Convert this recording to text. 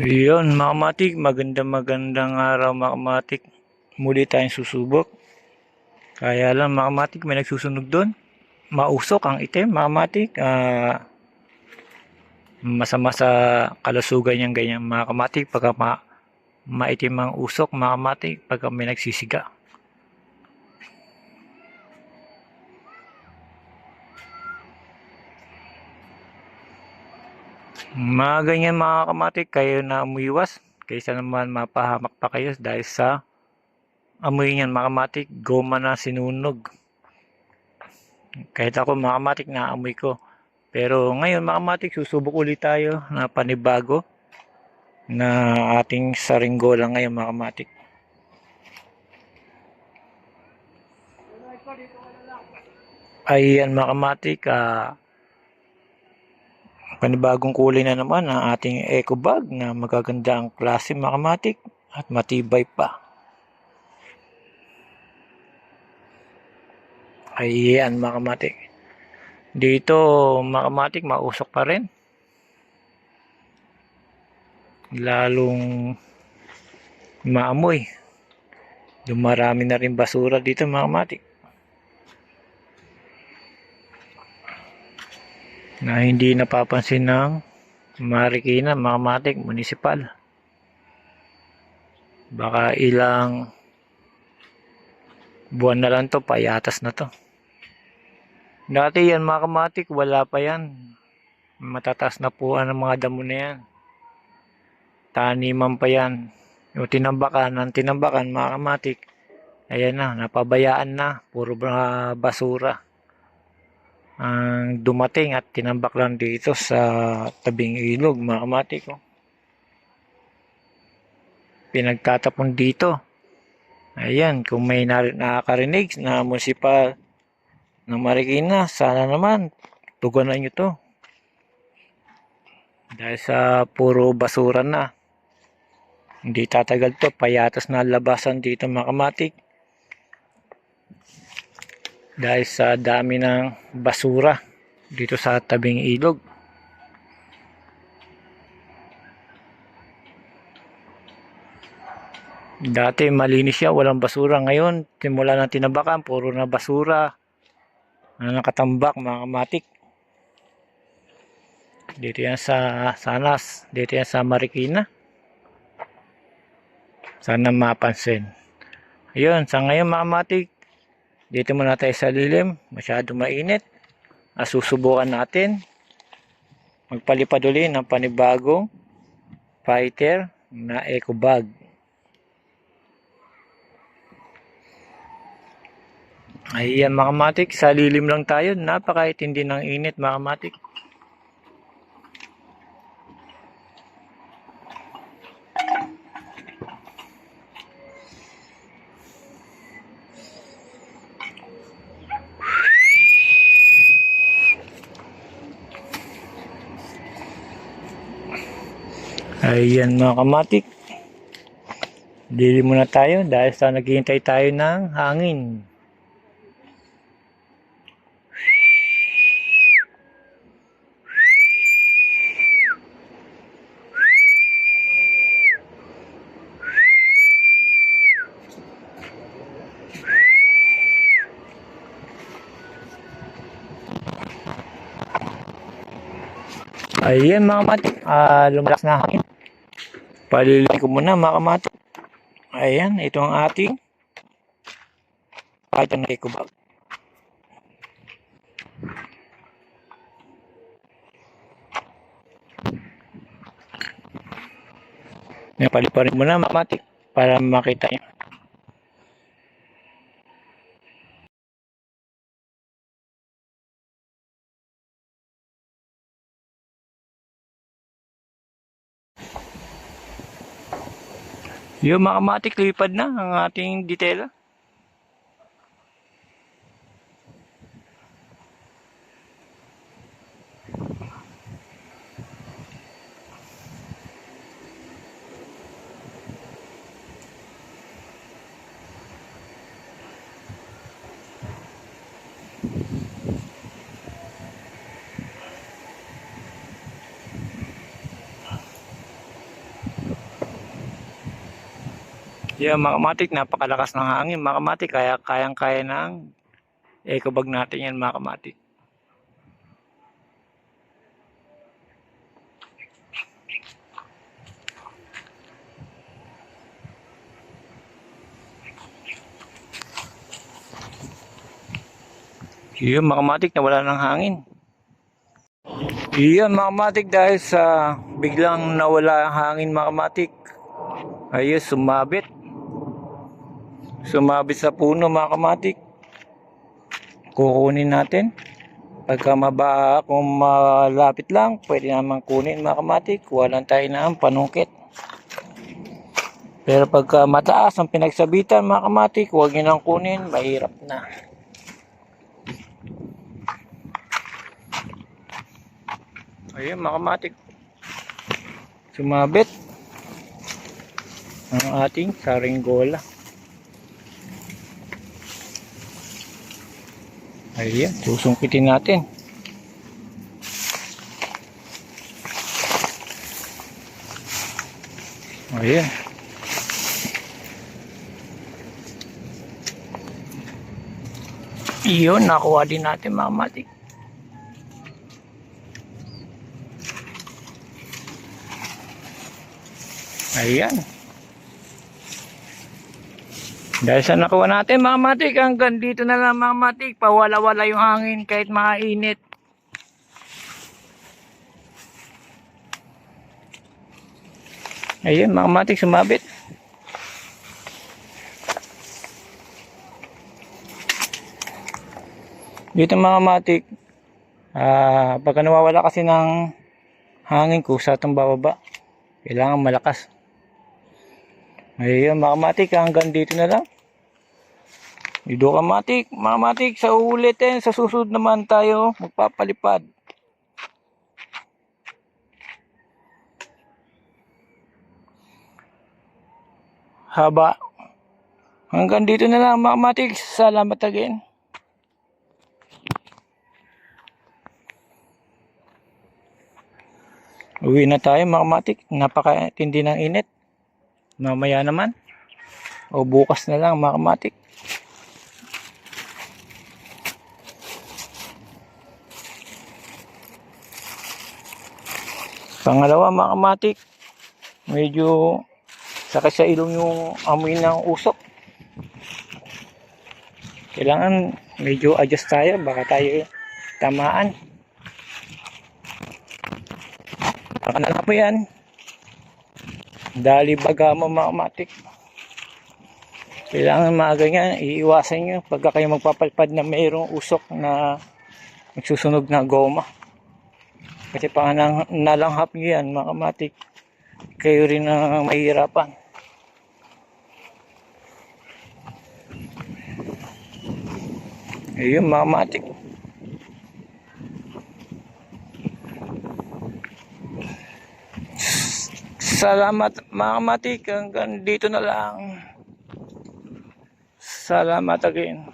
Yun, mga kamatik, magandang magandang araw mga kamatik. Muli tayong susubok. Kaya lang mga kamatik, may nagsusunog doon. Mausok ang itim, mga kamatik. Ah, masama sa kalusugan niyang ganyan mga kamatik. Pagka ma maitim ang usok mga kamatik, pagka may nagsisiga. Mga ganyan mga kamatik, kayo na umiwas. Kaysa naman mapahamak pa kayo dahil sa amoy niyan mga kamatik, goma na sinunog. Kahit ako mga kamatik na amoy ko. Pero ngayon mga kamatik, susubok ulit tayo na panibago na ating saringgola ngayon mga kamatik. Ayan mga kamatik, ah, panibagong kulay na naman ang ating eco bag na magaganda ang klase mga kamatik at matibay pa. Ayan mga kamatik. Dito mga kamatik mausok pa rin. Lalong maamoy. Dumarami na rin basura dito mga na hindi napapansin ng Marikina, mga matik, municipal. Baka ilang buwan na lang to, payatas na to. Dati yan mga kamatik, wala pa yan. Matatas na po ang mga damo na yan. Taniman pa yan. Yung tinambakan, ang tinambakan mga kamatik, ayan na, napabayaan na. Puro ba- basura ang dumating at tinambak lang dito sa tabing ilog mga kamati ko. Pinagtatapon dito. Ayan, kung may nakakarinig na municipal ng Marikina, sana naman tugunan nyo to. Dahil sa puro basura na. Hindi tatagal to, payatas na labasan dito mga kamatik dahil sa dami ng basura dito sa tabing ilog. Dati malinis siya, walang basura. Ngayon, simula ng tinabakan, puro na basura na nakatambak, mga kamatik. Dito yan sa Sanas, dito yan sa Marikina. Sana mapansin. Ayun, sa ngayon mga kamatik, dito muna tayo sa lilim. Masyado mainit. Ah, susubukan natin. Magpalipad uli ng panibagong fighter na eco bag. Ayan mga kamatik, sa lilim lang tayo. Napakaitindi ng init mga kamatik. Ayan mga kamatik. Dili muna tayo dahil sa naghihintay tayo ng hangin. Ayan mga kamatik. Ah, lumalakas na hangin. Paliliin ko muna mga kamatik. Ayan, ito ang ating ang eco bag. Napaliparin mo na mga kamatik para makita nyo. Yung mga kamatik, lipad na ang ating ditela. Yan mga napakalakas ng hangin mga kaya kayang-kaya ng eco bag natin yan mga kamatik. Yun mga kamatik, nawala ng hangin. Iyan mga kamatik dahil sa biglang nawala ang hangin mga kamatik. Ayun, sumabit. Sumabit sa puno mga kamatik. Kukunin natin. Pagka maba, kung malapit lang, pwede naman kunin mga kamatik. Kuha lang tayo ng panungkit. Pero pagka mataas ang pinagsabitan mga kamatik, huwag nyo nang kunin, mahirap na. Ayun, makamatik. Sumabit ang ating saringgola. Ayan, susungkitin natin. Ayan. Iyon, nakuha din natin mga matik. Ayan. Dahil sa nakuha natin mga matik, hanggang dito na lang mga matik, pawala-wala yung hangin kahit makainit. Ayun mga matik, sumabit. Dito mga matik, ah, pagka nawawala kasi ng hangin ko sa itong bababa, kailangan malakas. Ayun, mga matik, hanggang dito na lang. Dito ka matik, mga matik, sa ulitin, sa susunod naman tayo magpapalipad. Haba. Hanggang dito na lang mga matik. Salamat again. Uwi na tayo mga matik. Napakatindi ng init. Mamaya naman. O bukas na lang mga. Pangalawa mga. Medyo sakit sa ilong yung amoy ng usok. Kailangan medyo adjust tayo. Baka tayo tamaan. Baka na po yan. Dali baga mo mga. Kailangan mga ganyan, iiwasan nyo pagka kayo magpapalpad na mayroong usok na nagsusunog na goma. Kasi pang nalanghap nyo yan mga. Kayo rin ang mahihirapan. Ayun mga matik. Salamat mga matik. Hanggang dito na lang. Salamat again.